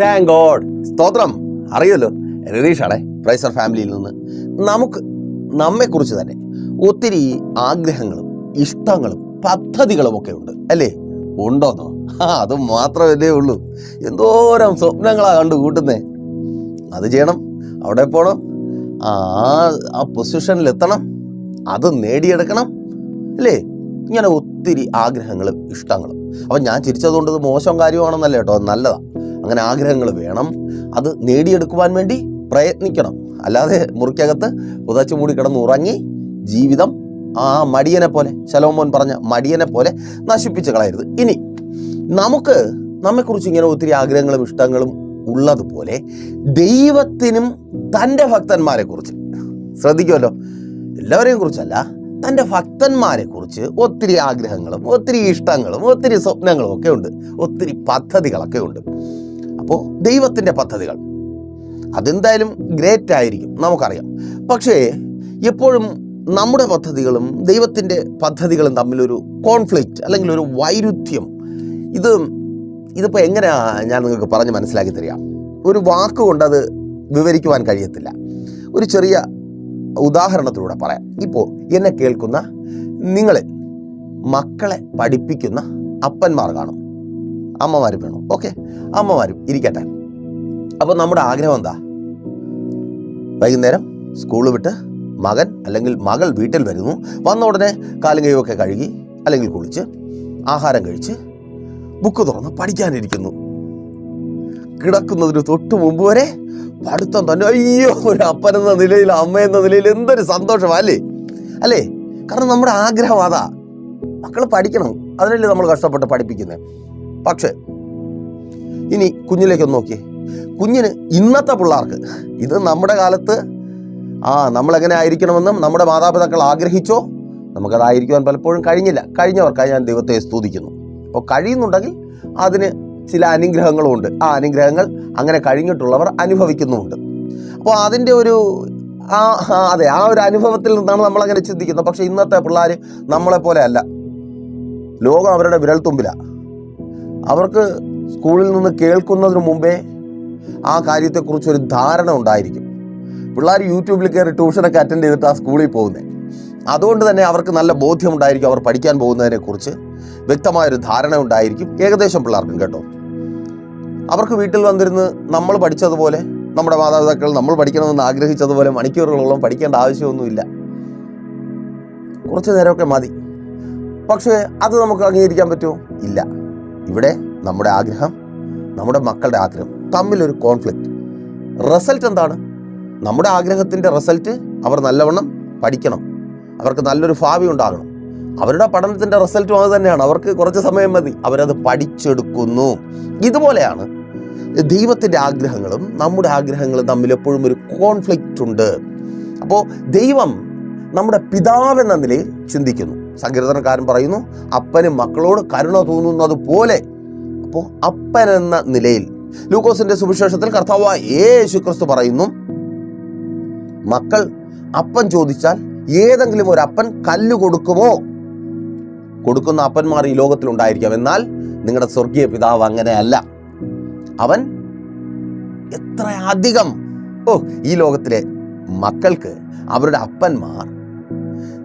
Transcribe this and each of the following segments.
Thank God സ്തോത്രം. അറിയുമല്ലോ? രതീഷാണേ പ്രൈസർ ഫാമിലിയിൽ നിന്ന്. നമുക്ക് നമ്മെക്കുറിച്ച് തന്നെ ഒത്തിരി ആഗ്രഹങ്ങളും ഇഷ്ടങ്ങളും പദ്ധതികളും ഒക്കെ ഉണ്ട് അല്ലേ? ഉണ്ടോന്നോ? ആ അത് മാത്രമല്ലേ ഉള്ളൂ. എന്തോരം സ്വപ്നങ്ങളാണ് കണ്ടു കൂട്ടുന്നേ അത് ചെയ്യണം. അവിടെ പോകണം ആ ആ പൊസിഷനിൽ എത്തണം അത് നേടിയെടുക്കണം. അല്ലേ? ഇങ്ങനെ ഒത്തിരി ആഗ്രഹങ്ങളും ഇഷ്ടങ്ങളും. അപ്പം ഞാൻ ചിരിച്ചതുകൊണ്ട് ഇത് മോശം കാര്യമാണെന്നല്ല കേട്ടോ? നല്ലതാണ് നല്ലതാ. അങ്ങനെ ആഗ്രഹങ്ങൾ വേണം. അത് നേടിയെടുക്കുവാൻ വേണ്ടി പ്രയത്നിക്കണം. അല്ലാതെ മുറിക്കകത്ത് ഉതച്ചു മൂടി കിടന്ന് ഉറങ്ങി ജീവിതം ആ മടിയനെ പോലെ ശലോമോൻ പറഞ്ഞ മടിയനെ പോലെ നശിപ്പിച്ച് കളയരുത്. ഇനി നമുക്ക് നമ്മെക്കുറിച്ച് ഇങ്ങനെ ഒത്തിരി ആഗ്രഹങ്ങളും ഇഷ്ടങ്ങളും ഉള്ളതുപോലെ ദൈവത്തിനും തന്റെ ഭക്തന്മാരെ കുറിച്ച് ശ്രദ്ധിക്കുമല്ലോ. എല്ലാവരെയും കുറിച്ചല്ല തന്റെ ഭക്തന്മാരെ കുറിച്ച് ഒത്തിരി ആഗ്രഹങ്ങളും ഒത്തിരി ഇഷ്ടങ്ങളും ഒത്തിരി സ്വപ്നങ്ങളും ഒക്കെ ഉണ്ട്. ഒത്തിരി പദ്ധതികളൊക്കെ ഉണ്ട്. അപ്പോൾ ദൈവത്തിന്റെ പദ്ധതികൾ. അതെന്തായാലും ഗ്രേറ്റ് ആയിരിക്കും. നമുക്കറിയാം. പക്ഷേ എപ്പോഴും നമ്മുടെ പദ്ധതികളും ദൈവത്തിന്റെ പദ്ധതികളും തമ്മിലൊരു കോൺഫ്ലിക്റ്റ് അല്ലെങ്കിൽ ഒരു വൈരുദ്ധ്യം. ഇത് ഇതിപ്പോൾ എങ്ങനെയാണ് ഞാൻ നിങ്ങൾക്ക് പറഞ്ഞ് മനസ്സിലാക്കി തരാം. ഒരു വാക്കുകൊണ്ട് അത് വിവരിക്കുവാൻ കഴിയത്തില്ല. ഒരു ചെറിയ ഉദാഹരണത്തിലൂടെ പറയാം. ഇപ്പോൾ എന്നെ കേൾക്കുന്ന നിങ്ങളെ മക്കളെ പഠിപ്പിക്കുന്ന അപ്പന്മാർ കാണും. അമ്മമാരും വേണം? ഓക്കെ അമ്മമാരും ഇരിക്കട്ടെ. അപ്പോൾ നമ്മുടെ ആഗ്രഹം എന്താ? വൈകുന്നേരം സ്കൂൾ വിട്ട് മകൻ അല്ലെങ്കിൽ മകൾ വീട്ടിൽ വരുന്നു. വന്ന ഉടനെ കാലും കൈയൊക്കെ കഴുകി അല്ലെങ്കിൽ കുളിച്ച് ആഹാരം കഴിച്ച് ബുക്ക് തുറന്ന് പഠിക്കാനിരിക്കുന്നു. കിടക്കുന്നതിന് തൊട്ട് മുമ്പ് വരെ പഠിത്തം തന്നെ അയ്യോ ഒരു അപ്പനെന്ന നിലയിൽ അമ്മ എന്ന നിലയിൽ എന്തൊരു സന്തോഷമല്ലേ അല്ലേ? കാരണം നമ്മുടെ ആഗ്രഹം അതാ. മക്കൾ പഠിക്കണം. അതിനല്ലേ നമ്മൾ കഷ്ടപ്പെട്ട് പഠിപ്പിക്കുന്നത് പക്ഷേ ഇനി കുഞ്ഞിലേക്കൊന്ന് നോക്കിയേ. കുഞ്ഞിന് ഇന്നത്തെ പിള്ളേർക്ക് ഇത് നമ്മുടെ കാലത്ത് ആ നമ്മളെങ്ങനെ ആയിരിക്കണമെന്നും നമ്മുടെ മാതാപിതാക്കൾ ആഗ്രഹിച്ചോ നമുക്കതായിരിക്കുവാൻ പലപ്പോഴും കഴിഞ്ഞില്ല. കഴിഞ്ഞവർക്കായി ഞാൻ ദൈവത്തെ സ്തുതിക്കുന്നു. അപ്പോൾ കഴിയുന്നുണ്ടെങ്കിൽ അതിന് ചില അനുഗ്രഹങ്ങളും ഉണ്ട് ആ അനുഗ്രഹങ്ങൾ അങ്ങനെ കഴിഞ്ഞിട്ടുള്ളവർ അനുഭവിക്കുന്നുമുണ്ട്. അപ്പോൾ അതിന്റെ ഒരു ആ അതെ ആ ഒരു അനുഭവത്തിൽ നിന്നാണ് നമ്മളങ്ങനെ ചിന്തിക്കുന്നത്. പക്ഷേ ഇന്നത്തെ പിള്ളേർ നമ്മളെ പോലെയല്ല ലോകം അവരുടെ വിരൽത്തുമ്പിലാണ് അവർക്ക് സ്കൂളിൽ നിന്ന് കേൾക്കുന്നതിന് മുമ്പേ ആ കാര്യത്തെക്കുറിച്ച് ഒരു ധാരണ ഉണ്ടായിരിക്കും. പിള്ളേർ യൂട്യൂബിൽ കയറി ട്യൂഷനൊക്കെ അറ്റൻഡ് ചെയ്തിട്ട് ആ സ്കൂളിൽ പോകുന്നത് അതുകൊണ്ട് തന്നെ അവർക്ക് നല്ല ബോധ്യം ഉണ്ടായിരിക്കും അവർ പഠിക്കാൻ പോകുന്നതിനെക്കുറിച്ച് വ്യക്തമായൊരു ധാരണ ഉണ്ടായിരിക്കും ഏകദേശം പിള്ളേർക്കും കേട്ടോ. അവർക്ക് വീട്ടിൽ വന്നിരുന്ന് നമ്മൾ പഠിച്ചതുപോലെ നമ്മുടെ മാതാപിതാക്കൾ നമ്മൾ പഠിക്കണമെന്ന് ആഗ്രഹിച്ചതുപോലെ മണിക്കൂറുകളോളം പഠിക്കേണ്ട ആവശ്യമൊന്നുമില്ല. കുറച്ച് നേരമൊക്കെ മതി. പക്ഷേ അത് നമുക്ക് അംഗീകരിക്കാൻ പറ്റുമോ? ഇല്ല. ഇവിടെ നമ്മുടെ ആഗ്രഹം നമ്മുടെ മക്കളുടെ ആഗ്രഹം തമ്മിലൊരു കോൺഫ്ലിക്റ്റ് റിസൾട്ട് എന്താണ്? നമ്മുടെ ആഗ്രഹത്തിന്റെ റിസൾട്ട് അവർ നല്ലവണ്ണം പഠിക്കണം. അവർക്ക് നല്ലൊരു ഭാവി ഉണ്ടാകണം. അവരുടെ പഠനത്തിന്റെ റിസൾട്ടും അത് തന്നെയാണ്. അവർക്ക് കുറച്ച് സമയം മതി. അവരത് പഠിച്ചെടുക്കുന്നു. ഇതുപോലെയാണ് ദൈവത്തിന്റെ ആഗ്രഹങ്ങളും നമ്മുടെ ആഗ്രഹങ്ങളും തമ്മിൽ എപ്പോഴും ഒരു കോൺഫ്ലിക്റ്റ് ഉണ്ട്. അപ്പോൾ ദൈവം നമ്മുടെ പിതാവെന്ന നിലയിൽ ചിന്തിക്കുന്നു. സങ്കീർത്തനക്കാരൻ പറയുന്നു അപ്പനും മക്കളോട് കരുണ തോന്നുന്നത് പോലെ അപ്പോൾ അപ്പൻ എന്ന നിലയിൽ ലൂക്കോസിന്റെ സുവിശേഷത്തിൽ കർത്താവായ യേശു ക്രിസ്തു പറയുന്നു മക്കൾ അപ്പൻ ചോദിച്ചാൽ ഏതെങ്കിലും ഒരു അപ്പൻ കല്ല് കൊടുക്കുമോ? കൊടുക്കുന്ന അപ്പന്മാർ ഈ ലോകത്തിൽ ഉണ്ടായിരിക്കാം. എന്നാൽ നിങ്ങളുടെ സ്വർഗീയ പിതാവ് അങ്ങനെയല്ല അവൻ എത്ര അധികം ഓ ഈ ലോകത്തിലെ മക്കൾക്ക് അവരുടെ അപ്പന്മാർ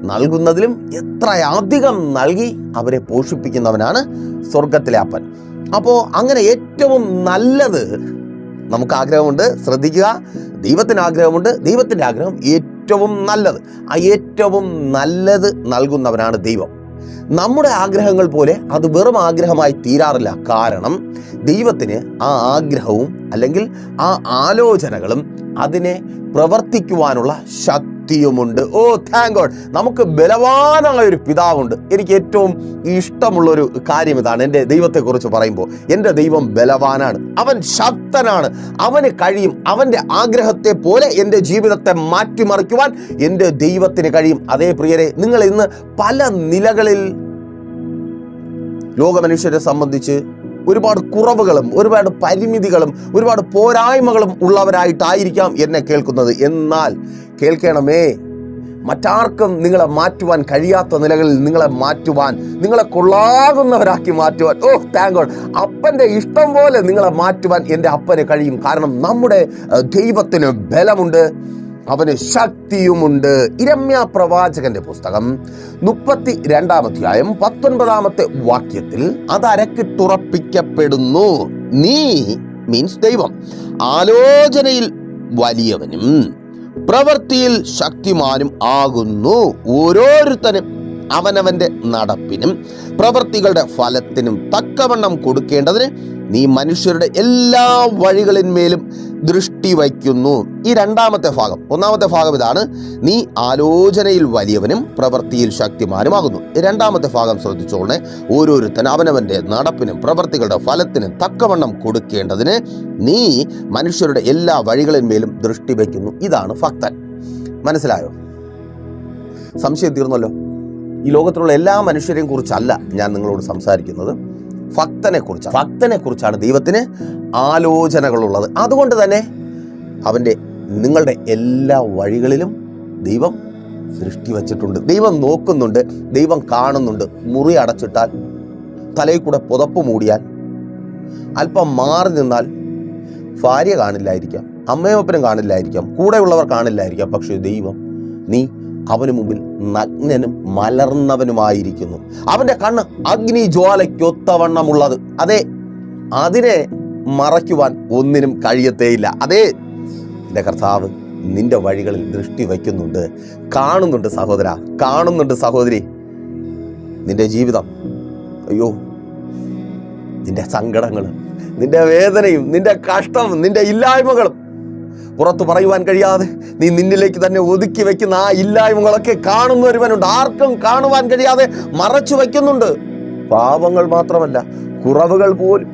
നൽകുന്നതിലും എത്രയധികം നൽകി അവരെ പോഷിപ്പിക്കുന്നവനാണ് സ്വർഗത്തിലെ അപ്പൻ. അപ്പോൾ അങ്ങനെ ഏറ്റവും നല്ലത് നമുക്ക് ആഗ്രഹമുണ്ട്. ശ്രദ്ധിക്കുക. ദൈവത്തിന് ആഗ്രഹമുണ്ട്. ദൈവത്തിന്റെ ആഗ്രഹം ഏറ്റവും നല്ലത്. ആ ഏറ്റവും നല്ലത് നൽകുന്നവനാണ് ദൈവം. നമ്മുടെ ആഗ്രഹങ്ങൾ പോലെ അത് വെറും ആഗ്രഹമായി തീരാറില്ല. കാരണം ദൈവത്തിന് ആ ആഗ്രഹവും അല്ലെങ്കിൽ ആ ആലോചനകളും അതിനെ പ്രവർത്തിക്കുവാനുള്ള ശക്തിയുമുണ്ട്. ഓ താങ്ക് ഗോഡ് നമുക്ക് ബലവാനായ ഒരു പിതാവുണ്ട്. എനിക്ക് ഏറ്റവും ഇഷ്ടമുള്ള ഒരു കാര്യം ഇതാണ്. എന്റെ ദൈവത്തെക്കുറിച്ച് പറയുമ്പോൾ എന്റെ ദൈവം ബലവാനാണ്. അവൻ ശക്തനാണ്. അവന് കഴിയും. അവന്റെ ആഗ്രഹത്തെ പോലെ എന്റെ ജീവിതത്തെ മാറ്റിമറിക്കുവാൻ എന്റെ ദൈവത്തിന് കഴിയും. അതേ പ്രിയരെ നിങ്ങൾ ഇന്ന് പല നിലകളിൽ ലോകമനുഷ്യരെ സംബന്ധിച്ച് ഒരുപാട് കുറവുകളും ഒരുപാട് പരിമിതികളും ഒരുപാട് പോരായ്മകളും ഉള്ളവരായിട്ടായിരിക്കാം എന്നെ കേൾക്കുന്നത്. എന്നാൽ കേൾക്കണമേ മറ്റാർക്കും നിങ്ങളെ മാറ്റുവാൻ കഴിയാത്ത നിലകളിൽ നിങ്ങളെ മാറ്റുവാൻ നിങ്ങളെ കൊള്ളാകുന്നവരാക്കി മാറ്റുവാൻ ഓ താങ്ക് ഗോഡ് അപ്പന്റെ ഇഷ്ടം പോലെ നിങ്ങളെ മാറ്റുവാൻ എന്റെ അപ്പന് കഴിയും. കാരണം നമ്മുടെ ദൈവത്തിന് ബലമുണ്ട്. അവന് ശക്തിയുമുണ്ട്. ഇരമ്യ പ്രവാചകന്റെ പുസ്തകം മുപ്പത്തി രണ്ടാം അധ്യായം പത്തൊൻപതാമത്തെ വാക്യത്തിൽ അത് അരക്കിട്ടുറപ്പിക്കപ്പെടുന്നു നീ മീൻസ് ദൈവം. ആലോചനയിൽ വലിയവനും പ്രവൃത്തിയിൽ ശക്തിമാനും ആകുന്നു. ഓരോരുത്തനും അവനവന്റെ നടപ്പിനും പ്രവൃത്തികളുടെ ഫലത്തിനും തക്കവണ്ണം കൊടുക്കേണ്ടതിന് നീ മനുഷ്യരുടെ എല്ലാ വഴികളിന്മേലും ദൃഷ്ടി വയ്ക്കുന്നു. ഈ രണ്ടാമത്തെ ഭാഗം ഒന്നാമത്തെ ഭാഗം ഇതാണ്. നീ ആലോചനയിൽ വലിയവനും പ്രവൃത്തിയിൽ ശക്തിമാനുമാകുന്നു. രണ്ടാമത്തെ ഭാഗം ശ്രദ്ധിച്ചോളെ ഓരോരുത്തൻ അവനവന്റെ നടപ്പിനും പ്രവൃത്തികളുടെ ഫലത്തിനും തക്കവണ്ണം കൊടുക്കേണ്ടതിന് നീ മനുഷ്യരുടെ എല്ലാ വഴികളിന്മേലും ദൃഷ്ടി വയ്ക്കുന്നു. ഇതാണ് ഭക്തൻ. മനസ്സിലായോ? സംശയം തീർന്നല്ലോ? ഈ ലോകത്തിലുള്ള എല്ലാ മനുഷ്യരെയും കുറിച്ചല്ല ഞാൻ നിങ്ങളോട് സംസാരിക്കുന്നത്. ഭക്തനെ കുറിച്ചാണ് ഭക്തനെ കുറിച്ചാണ് ദൈവത്തിന് ആലോചനകളുള്ളത്. അതുകൊണ്ട് തന്നെ അവന്റെ നിങ്ങളുടെ എല്ലാ വഴികളിലും ദൈവം സൃഷ്ടി വച്ചിട്ടുണ്ട്. ദൈവം നോക്കുന്നുണ്ട് ദൈവം കാണുന്നുണ്ട്. മുറി അടച്ചിട്ടാൽ തലയിൽ കൂടെ പുതപ്പ് മൂടിയാൽ അല്പം മാറി നിന്നാൽ ഭാര്യ കാണില്ലായിരിക്കാം അമ്മയപ്പനും കാണില്ലായിരിക്കാം കൂടെയുള്ളവർ കാണില്ലായിരിക്കാം. പക്ഷേ ദൈവം നീ അവന് മുമ്പിൽ നഗ്നനും മലർന്നവനുമായിരിക്കുന്നു. അവന്റെ കണ്ണ് അഗ്നി ജ്വാലയ്ക്കൊത്തവണ്ണമുള്ളത് അതെ അതിനെ മറയ്ക്കുവാൻ ഒന്നിനും കഴിയത്തേയില്ല. അതെ എന്റെ കർത്താവ് നിന്റെ വഴികളിൽ ദൃഷ്ടി വയ്ക്കുന്നുണ്ട്. കാണുന്നുണ്ട് സഹോദര കാണുന്നുണ്ട് സഹോദരി. നിന്റെ ജീവിതം അയ്യോ നിന്റെ സങ്കടങ്ങൾ നിന്റെ വേദനയും നിന്റെ കഷ്ടവും നിന്റെ ഇല്ലായ്മകളും പുറത്തു പറയുവാൻ കഴിയാതെ നീ നിന്നിലേക്ക് തന്നെ ഒതുക്കി വെക്കുന്ന ആ ഇല്ലായ്മകളൊക്കെ കാണുന്ന ഒരുവനുണ്ട്. ആർക്കും കാണുവാൻ കഴിയാതെ മറച്ചു വയ്ക്കുന്നുണ്ട് പാപങ്ങൾ മാത്രമല്ല കുറവുകൾ പോലും.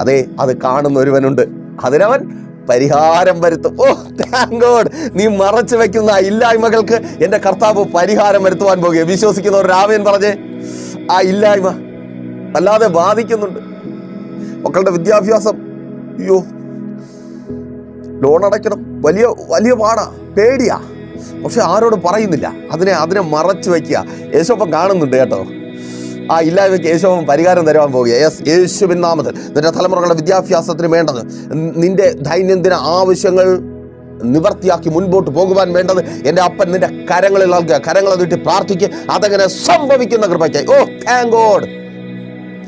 അതെ അത് കാണുന്ന ഒരുവനുണ്ട്. അതിനവൻ പരിഹാരം വരുത്തും. ഓ താങ്ക് ഗോഡ് നീ മറച്ചു വെക്കുന്ന ഇല്ലായ്മകൾക്ക് എന്റെ കർത്താവ് പരിഹാരം വരുത്തുവാൻ പോകുക വിശ്വസിക്കുന്നവർ രാമയൻ പറഞ്ഞേ. ആ ഇല്ലായ്മ അല്ലാതെ ബാധിക്കുന്നുണ്ട്. മക്കളുടെ വിദ്യാഭ്യാസം അയ്യോ ലോൺ അടയ്ക്കണം. വലിയ വലിയ പാടാ. പേടിയാ. പക്ഷെ ആരോടും പറയുന്നില്ല. അതിനെ അതിനെ മറച്ചു വെക്കുക. യേശോപ്പം കാണുന്നുണ്ട് കേട്ടോ. ആ ഇല്ലായ്മയ്ക്ക് യേശോപ്പം പരിഹാരം തരുവാൻ പോകുക യെസ് യേശുവിൻ നാമത്തിൽ. നിന്റെ തലമുറകളുടെ വിദ്യാഭ്യാസത്തിന് വേണ്ടത് നിന്റെ ദൈനംദിന ആവശ്യങ്ങൾ നിവർത്തിയാക്കി മുൻപോട്ട് പോകുവാൻ വേണ്ടത് എന്റെ അപ്പൻ നിന്റെ കരങ്ങളിൽ നൽകുക. കരങ്ങളെ നീട്ടി പ്രാർത്ഥിക്കുക അതങ്ങനെ സംഭവിക്കുന്ന കൃപയ്ക്കായി. ഓ താങ്ക് ഗോഡ്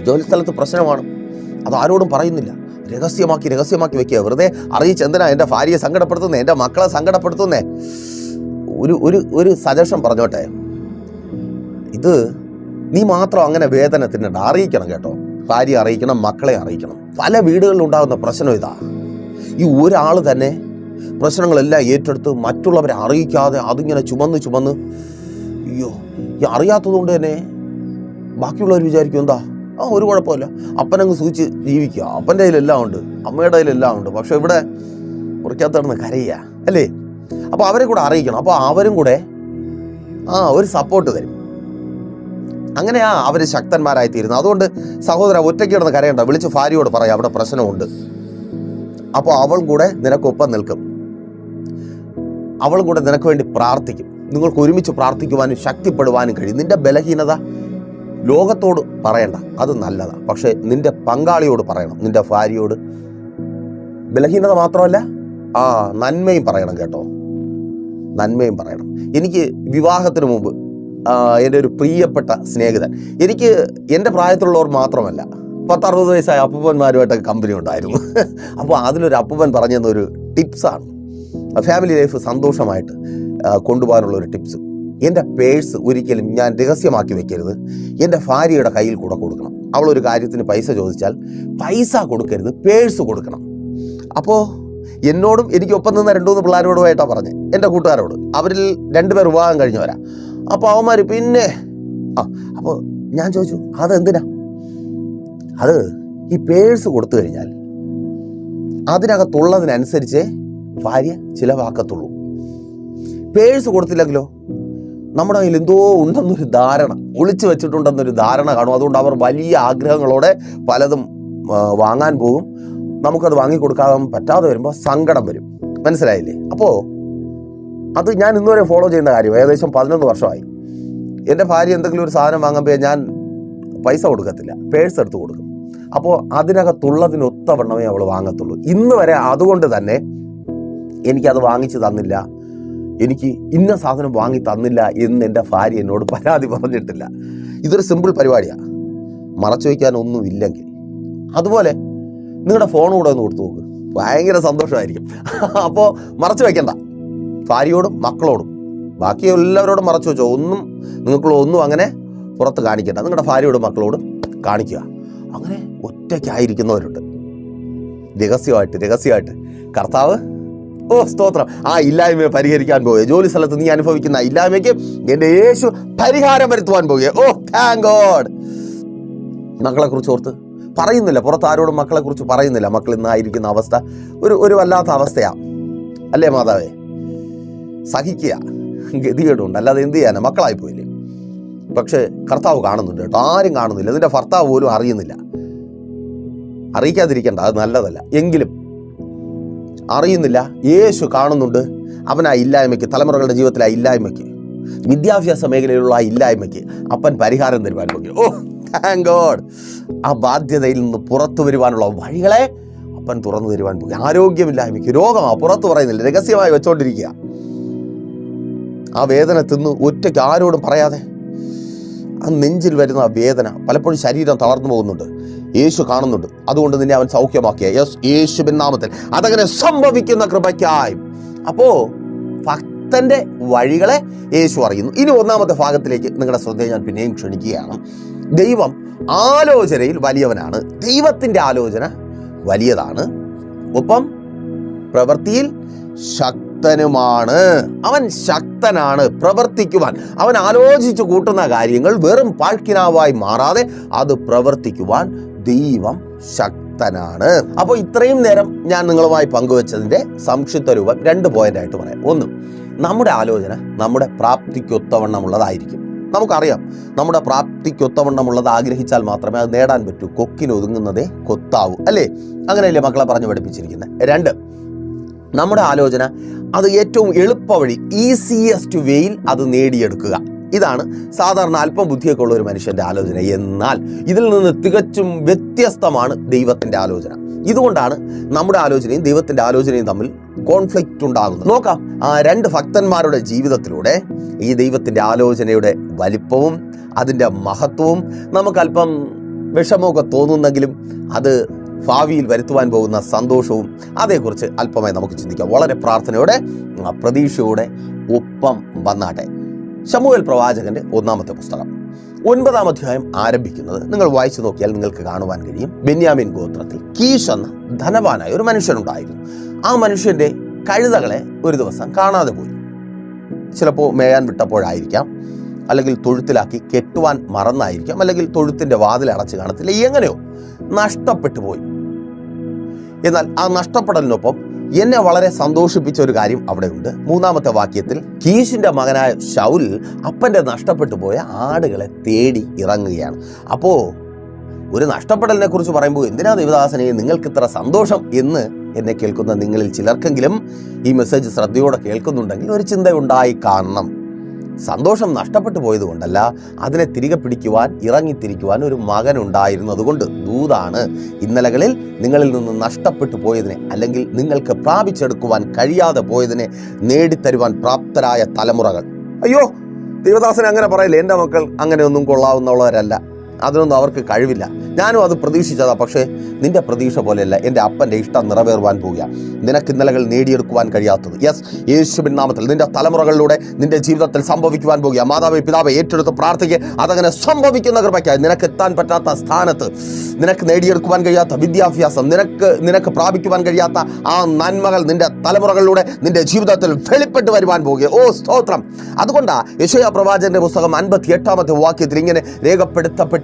ജോലി സ്ഥലത്ത് പ്രശ്നമാണ്. അത് ആരോടും പറയുന്നില്ല. രഹസ്യമാക്കി രഹസ്യമാക്കി വെക്കുക വെറുതെ അറിയിച്ച് എന്തിനാ എന്റെ ഭാര്യയെ സങ്കടപ്പെടുത്തുന്നേ? എന്റെ മക്കളെ സങ്കടപ്പെടുത്തുന്നേ? ഒരു ഒരു ഒരു സജഷൻ പറഞ്ഞോട്ടെ. ഇത് നീ മാത്രം അങ്ങനെ വേദന തിന്നണ്ട അറിയിക്കണം കേട്ടോ. ഭാര്യ അറിയിക്കണം മക്കളെ അറിയിക്കണം. പല വീടുകളിൽ ഉണ്ടാകുന്ന പ്രശ്നം ഇതാ. ഈ ഒരാൾ തന്നെ പ്രശ്നങ്ങളെല്ലാം ഏറ്റെടുത്ത് മറ്റുള്ളവരെ അറിയിക്കാതെ അതിങ്ങനെ ചുമന്ന് ചുമന്ന് അയ്യോ ഈ അറിയാത്തത് കൊണ്ട് തന്നെ ബാക്കിയുള്ളവർ വിചാരിക്കും എന്താ? ആ ഒരു കുഴപ്പമില്ല. അപ്പനങ്ങ് സൂചിച്ച് ജീവിക്കുക. അപ്പന്റെ കയ്യിലെല്ലാം ഉണ്ട്. അമ്മയുടെ കയ്യിലെല്ലാം ഉണ്ട്. പക്ഷെ ഇവിടെ മുറിക്കകത്ത് കിടന്ന് കരയുക അല്ലേ? അപ്പോൾ അവരെ കൂടെ അറിയിക്കണം. അപ്പോൾ അവരും കൂടെ ആ ഒരു സപ്പോർട്ട് തരും. അങ്ങനെയാ അവർ ശക്തന്മാരായി തീരുന്നത് അതുകൊണ്ട് സഹോദര ഒറ്റയ്ക്ക് കിടന്ന് കരയണ്ട. വിളിച്ച് ഭാര്യയോട് പറയാം. അവിടെ പ്രശ്നമുണ്ട്. അപ്പോൾ അവൾ കൂടെ നിനക്കൊപ്പം നിൽക്കും. അവൾ കൂടെ നിനക്ക് വേണ്ടി പ്രാർത്ഥിക്കും. നിങ്ങൾക്ക് ഒരുമിച്ച് പ്രാർത്ഥിക്കുവാനും ശക്തിപ്പെടുവാനും കഴിയും. നിന്റെ ബലഹീനത ലോകത്തോട് പറയണ്ട. അത് നല്ലതാണ് പക്ഷേ നിന്റെ പങ്കാളിയോട് പറയണം. നിന്റെ ഭാര്യയോട് ബലഹീനത മാത്രമല്ല ആ നന്മയും പറയണം കേട്ടോ. നന്മയും പറയണം. എനിക്ക് വിവാഹത്തിന് മുമ്പ് എന്റെ ഒരു പ്രിയപ്പെട്ട സ്നേഹിതൻ. എനിക്ക് എന്റെ പ്രായത്തിലുള്ളവർ മാത്രമല്ല പത്തറുപത് വയസ്സായ അപ്പൂപ്പന്മാരുമായിട്ടൊക്കെ കമ്പനി ഉണ്ടായിരുന്നു. അപ്പോൾ അതിലൊരു അപ്പൂപ്പൻ പറഞ്ഞു തന്നൊരു ടിപ്സാണ് ഫാമിലി ലൈഫ് സന്തോഷമായിട്ട് കൊണ്ടുപോകാനുള്ള ഒരു ടിപ്സ് എന്റെ പേഴ്സ് ഒരിക്കലും ഞാൻ രഹസ്യമാക്കി വെക്കരുത്. എന്റെ ഭാര്യയുടെ കയ്യിൽ കൂടെ കൊടുക്കണം. അവൾ ഒരു കാര്യത്തിന് പൈസ ചോദിച്ചാൽ പൈസ കൊടുക്കരുത് പേഴ്സ് കൊടുക്കണം. അപ്പോൾ എന്നോടും എനിക്ക് ഒപ്പം നിന്ന രണ്ടു മൂന്ന് പിള്ളേരോടുമായിട്ടാണ് പറഞ്ഞത് എന്റെ കൂട്ടുകാരോട്. അവരിൽ രണ്ടുപേർ വിവാഹം കഴിഞ്ഞവരാ. അപ്പോൾ അവന്മാർ പിന്നെ ആ അപ്പോൾ ഞാൻ ചോദിച്ചു അതെന്തിനാ? അത് ഈ പേഴ്സ് കൊടുത്തു കഴിഞ്ഞാൽ അതിനകത്തുള്ളതിനനുസരിച്ച് ഭാര്യ ചിലവാക്കത്തുള്ളൂ. പേഴ്സ് കൊടുത്തില്ലെങ്കിലോ? നമ്മുടെ കയ്യിൽ എന്തോ ഉണ്ടെന്നൊരു ധാരണ ഒളിച്ചു വെച്ചിട്ടുണ്ടെന്നൊരു ധാരണ കാണും. അതുകൊണ്ട് അവർ വലിയ ആഗ്രഹങ്ങളോടെ പലതും വാങ്ങാൻ പോകും. നമുക്കത് വാങ്ങിക്കൊടുക്കാൻ പറ്റാതെ വരുമ്പോൾ സങ്കടം വരും. മനസ്സിലായില്ലേ? അപ്പോൾ അത് ഞാൻ ഇന്നുവരെ ഫോളോ ചെയ്യുന്ന കാര്യം ഏകദേശം പതിനൊന്ന് വർഷമായി. എന്റെ ഭാര്യ എന്തെങ്കിലും ഒരു സാധനം വാങ്ങുമ്പോൾ ഞാൻ പൈസ കൊടുക്കത്തില്ല പേഴ്സ് എടുത്ത് കൊടുക്കും. അപ്പോൾ അതിനകത്തുള്ളതിനൊത്തവണ്ണമേ അവൾ വാങ്ങത്തുള്ളൂ. ഇന്ന് വരെ അതുകൊണ്ട് തന്നെ എനിക്കത് വാങ്ങിച്ചു തന്നില്ല. എനിക്ക് ഇന്ന സാധനം വാങ്ങി തന്നില്ല എന്ന് എന്റെ ഭാര്യ എന്നോട് പരാതി പറഞ്ഞിട്ടില്ല. ഇതൊരു സിമ്പിൾ പരിപാടിയാണ് മറച്ചു വയ്ക്കാൻ ഒന്നും ഇല്ലെങ്കിൽ അതുപോലെ നിങ്ങളുടെ ഫോൺ കൂടെ ഒന്ന് കൊടുത്തു നോക്ക്. ഭയങ്കര സന്തോഷമായിരിക്കും. അപ്പോൾ മറച്ചു വയ്ക്കണ്ട. ഭാര്യയോടും മക്കളോടും. ബാക്കി എല്ലാവരോടും മറച്ചു വെച്ചോ. ഒന്നും നിങ്ങൾക്കുള്ള ഒന്നും അങ്ങനെ പുറത്ത് കാണിക്കണ്ട. നിങ്ങളുടെ ഭാര്യയോടും മക്കളോടും കാണിക്കുക. അങ്ങനെ ഒറ്റയ്ക്കായിരിക്കുന്നവരുണ്ട്. രഹസ്യമായിട്ട് രഹസ്യമായിട്ട്. കർത്താവ് ഓ സ്തോത്രം. ആ ഇല്ലായ്മയെ പരിഹരിക്കാൻ പോവുക ജോലി സ്ഥലത്ത് നീ അനുഭവിക്കുന്ന ഇല്ലായ്മയ്ക്ക് എന്റെ യേശു പരിഹാരം വരുത്തുവാൻ പോവുക ഓ താങ്ക് ഗോഡ് മക്കളെ കുറിച്ച് ഓർത്ത് പറയുന്നില്ല. പുറത്ത് ആരോടും മക്കളെ കുറിച്ച് പറയുന്നില്ല. മക്കൾ ഇന്നായിരിക്കുന്ന അവസ്ഥ ഒരു ഒരു വല്ലാത്ത അവസ്ഥയാ. അല്ലേ മാതാവേ? സഹിക്കുക. ഗതികേടുണ്ട്. അല്ലാതെ എന്ത് ചെയ്യാനാ? മക്കളായി പോയില്ലേ? പക്ഷേ കർത്താവ് കാണുന്നുണ്ട് കേട്ടോ. ആരും കാണുന്നില്ല. ഇതിന്റെ ഭർത്താവ് പോലും അറിയുന്നില്ല. അറിയിക്കാതിരിക്കേണ്ട. അത് നല്ലതല്ല. എങ്കിലും അറിയുന്നില്ല. യേശു കാണുന്നുണ്ട്. അവൻ ആ ഇല്ലായ്മയ്ക്ക് തലമുറകളുടെ ജീവിതത്തിലെ ആ ഇല്ലായ്മയ്ക്ക് വിദ്യാഭ്യാസ മേഖലയിലുള്ള ആ ഇല്ലായ്മയ്ക്ക് അപ്പൻ പരിഹാരം തരുവാൻ നോക്കി ഓ താങ്ക് ഗോഡ് ആ ബാധ്യതയിൽ നിന്ന് പുറത്തു വരുവാനുള്ള വഴികളെ അപ്പൻ തുറന്നു തരുവാൻ പോകും ആരോഗ്യമില്ലായ്മയ്ക്ക് രോഗമാണ് പുറത്തു പറയുന്നില്ല. രഹസ്യമായി വെച്ചോണ്ടിരിക്കുക. ആ വേദന തിന്ന് ഒറ്റയ്ക്ക് ആരോടും പറയാതെ ആ നെഞ്ചിൽ വരുന്ന വേദന പലപ്പോഴും ശരീരം തളർന്നു പോകുന്നുണ്ട്. യേശു കാണുന്നുണ്ട്. അതുകൊണ്ട് നിന്നെ അവൻ സൗഖ്യമാക്കിയ. യെസ് യേശുവിൻ നാമത്തിൽ അതങ്ങനെ സംഭവിക്കുന്ന കൃപയ്ക്കായി. അപ്പോ ഭക്തന്റെ വഴികളെ യേശു അറിയുന്നു. ഇനി ഒന്നാമത്തെ ഭാഗത്തിലേക്ക് നിങ്ങളുടെ ശ്രദ്ധയെ ഞാൻ പിന്നെയും ക്ഷണിക്കുകയാണ്. ദൈവം ആലോചനയിൽ വലിയവനാണ്. ദൈവത്തിന്റെ ആലോചന വലിയതാണ്. ഒപ്പം പ്രവൃത്തിയിൽ ശക്തനുമാണ് അവൻ ശക്തനാണ്. പ്രവർത്തിക്കുവാൻ. അവൻ ആലോചിച്ചു കൂട്ടുന്ന കാര്യങ്ങൾ വെറും പാഴ്ക്കിനാവായി മാറാതെ അത് പ്രവർത്തിക്കുവാൻ ദൈവം ശക്തനാണ്. അപ്പോൾ ഇത്രയും നേരം ഞാൻ നിങ്ങളുമായി പങ്കുവച്ചതിന്റെ സംക്ഷിപ്ത രൂപം രണ്ട് പോയിന്റ് ആയിട്ട് പറയാം. ഒന്ന് നമ്മുടെ ആലോചന നമ്മുടെ പ്രാപ്തിക്കൊത്തവണ്ണമുള്ളതായിരിക്കും. നമുക്കറിയാം നമ്മുടെ പ്രാപ്തിക്കൊത്തവണ്ണമുള്ളത് ആഗ്രഹിച്ചാൽ മാത്രമേ അത് നേടാൻ പറ്റൂ. കൊക്കിന് ഒതുങ്ങുന്നതേ കൊത്താവൂ. അല്ലേ? അങ്ങനെയല്ലേ മക്കളെ പറഞ്ഞു പഠിപ്പിച്ചിരിക്കുന്നത്? രണ്ട് നമ്മുടെ ആലോചന അത് ഏറ്റവും എളുപ്പ വഴി ഈസിയസ്റ്റ് വേയിൽ അത് നേടിയെടുക്കുക. ഇതാണ് സാധാരണ അല്പം ബുദ്ധിയൊക്കെ ഉള്ള ഒരു മനുഷ്യന്റെ ആലോചന. എന്നാൽ ഇതിൽ നിന്ന് തികച്ചും വ്യത്യസ്തമാണ് ദൈവത്തിന്റെ ആലോചന. ഇതുകൊണ്ടാണ് നമ്മുടെ ആലോചനയും ദൈവത്തിന്റെ ആലോചനയും തമ്മിൽ കോൺഫ്ലിക്റ്റ് ഉണ്ടാകുന്നത്. നോക്കാം ആ രണ്ട് ഭക്തന്മാരുടെ ജീവിതത്തിലൂടെ ഈ ദൈവത്തിന്റെ ആലോചനയുടെ വലിപ്പവും അതിന്റെ മഹത്വവും നമുക്കല്പം വിഷമമൊക്കെ തോന്നുന്നെങ്കിലും അത് ഭാവിയിൽ വരുത്തുവാൻ പോകുന്ന സന്തോഷവും അതേക്കുറിച്ച് അല്പമായി നമുക്ക് ചിന്തിക്കാം. വളരെ പ്രാർത്ഥനയോടെ പ്രതീക്ഷയോടെ ഒപ്പം വന്നാട്ടെ. ശമുവൽ പ്രവാചകന്റെ ഒന്നാമത്തെ പുസ്തകം. ഒൻപതാം അധ്യായം ആരംഭിക്കുന്നത് നിങ്ങൾ വായിച്ചു നോക്കിയാൽ നിങ്ങൾക്ക് കാണുവാൻ കഴിയും. ബെന്യാമിൻ ഗോത്രത്തിൽ കീഷ് എന്ന ധനവാനായ ഒരു മനുഷ്യനുണ്ടായിരുന്നു. ആ മനുഷ്യന്റെ കഴുതകളെ ഒരു ദിവസം കാണാതെ പോയി. ചിലപ്പോൾ മേയാൻ വിട്ടപ്പോഴായിരിക്കാം അല്ലെങ്കിൽ തൊഴുത്തിലാക്കി കെട്ടുവാൻ മറന്നായിരിക്കാം അല്ലെങ്കിൽ തൊഴുത്തിന്റെ വാതിൽ അടച്ച് കാണത്തില്ല എങ്ങനെയോ നഷ്ടപ്പെട്ടു പോയി. എന്നാൽ ആ നഷ്ടപ്പെടലിനൊപ്പം എന്നെ വളരെ സന്തോഷിപ്പിച്ച ഒരു കാര്യം അവിടെയുണ്ട്. മൂന്നാമത്തെ വാക്യത്തിൽ കീശിന്റെ മകനായ ഷൗൽ അപ്പന്റെ നഷ്ടപ്പെട്ടു പോയ ആടുകളെ തേടി ഇറങ്ങുകയാണ്. അപ്പോൾ ഒരു നഷ്ടപ്പെടലിനെ കുറിച്ച് പറയുമ്പോൾ എന്തിനാ ദേവദാസനെ നിങ്ങൾക്ക് ഇത്ര സന്തോഷം എന്ന് എന്നെ കേൾക്കുന്ന നിങ്ങളിൽ ചിലർക്കെങ്കിലും ഈ മെസ്സേജ് ശ്രദ്ധയോടെ കേൾക്കുന്നുണ്ടെങ്കിൽ ഒരു ചിന്ത ഉണ്ടായി കാണണം. സന്തോഷം നഷ്ടപ്പെട്ടു പോയതുകൊണ്ടല്ല അതിനെ തിരികെ പിടിക്കുവാൻ ഇറങ്ങിത്തിരിക്കുവാൻ ഒരു മകൻ ഉണ്ടായിരുന്നതുകൊണ്ട് ദൂതാണ്. ഇന്നലകളിൽ നിങ്ങളിൽ നിന്ന് നഷ്ടപ്പെട്ടു പോയതിനെ അല്ലെങ്കിൽ നിങ്ങൾക്ക് പ്രാപിച്ചെടുക്കുവാൻ കഴിയാതെ പോയതിനെ നേടിത്തരുവാൻ പ്രാപ്തരായ തലമുറകൾ. അയ്യോ ദേവദാസൻ അങ്ങനെ പറയില്ല? എന്റെ മക്കൾ അങ്ങനെയൊന്നും കൊള്ളാവുന്നവരല്ല അതിനൊന്നും അവർക്ക് കഴിവില്ല. ഞാനും അത് പ്രതീക്ഷിച്ചതാ. പക്ഷേ നിന്റെ പ്രതീക്ഷ പോലെയല്ല. എന്റെ അപ്പന്റെ ഇഷ്ടം നിറവേറുവാൻ പോവുക നിനക്ക് ഇന്നലകൾ നേടിയെടുക്കുവാൻ കഴിയാത്തത്. യെസ് യേശുബിൻ നാമത്തിൽ നിന്റെ തലമുറകളിലൂടെ നിന്റെ ജീവിതത്തിൽ സംഭവിക്കുവാൻ പോകുക മാതാവ് പിതാവ് ഏറ്റെടുത്ത് പ്രാർത്ഥിക്കുക അതങ്ങനെ സംഭവിക്കുന്ന കൃപയ്ക്കായി നിനക്ക് എത്താൻ പറ്റാത്ത സ്ഥാനത്ത് നിനക്ക് നേടിയെടുക്കുവാൻ കഴിയാത്ത വിദ്യാഭ്യാസം നിനക്ക് നിനക്ക് പ്രാപിക്കുവാൻ കഴിയാത്ത ആ നന്മകൾ നിന്റെ തലമുറകളിലൂടെ നിന്റെ ജീവിതത്തിൽ വെളിപ്പെട്ട് വരുവാൻ പോകുക ഓ സ്തോത്രം. അതുകൊണ്ടാണ് യശയ പ്രവാചകന്റെ പുസ്തകം അൻപത്തി എട്ടാമത്തെ വാക്യത്തിൽ ഇങ്ങനെ